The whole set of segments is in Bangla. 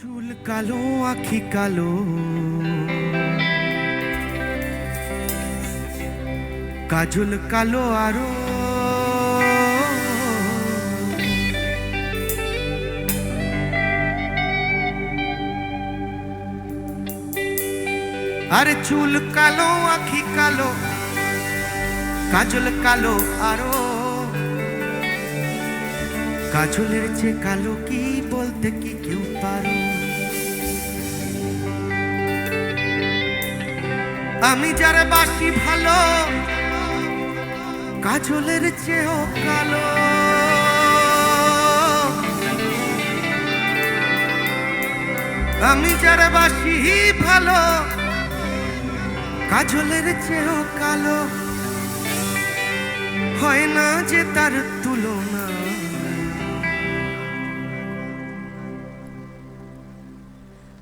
চুল কালো, আখি কালো। কাজল কালো আরও। আরে চুল কালো, আখি কালো, কাজল কালো আরও। কাজলের চেয়ে কালো কি বলতে কি কেউ পারো? আমি যারা বাসি ভালো, কাজলের চেয়েও কালো। আমি যারা বাসি ভালো, কাজলের চেয়েও কালো। হয় না যে তার তুলনা।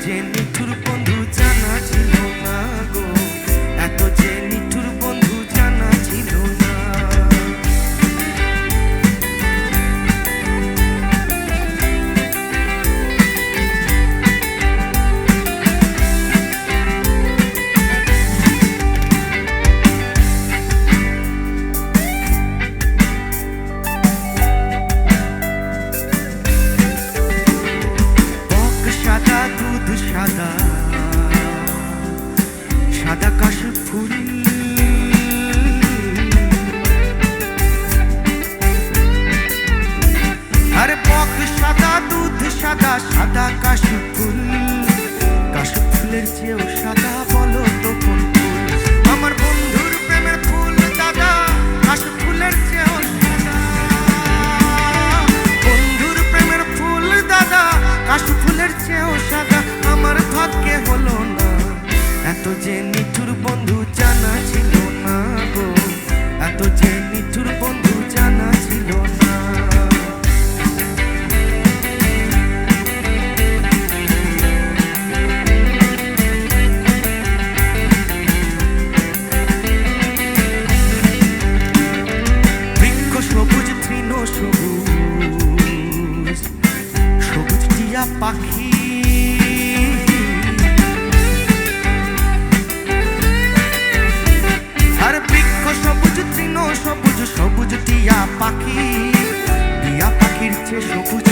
যে নিঠুর সাদা সাদা কাশ ফুল। আরে পক সাদা, দুধ সাদা সাদা কাশ ফুল। কাশ ফুলের চেয়েও সাদা যে নিঠুর বন্ধু জানা ছিল না গো। এত যে নিঠুর বন্ধু জানা ছিল না। বৃক্ষ সবুজ, তৃণ সবুজ। সবুজ টিয়া পাখি পাখির চেয়ে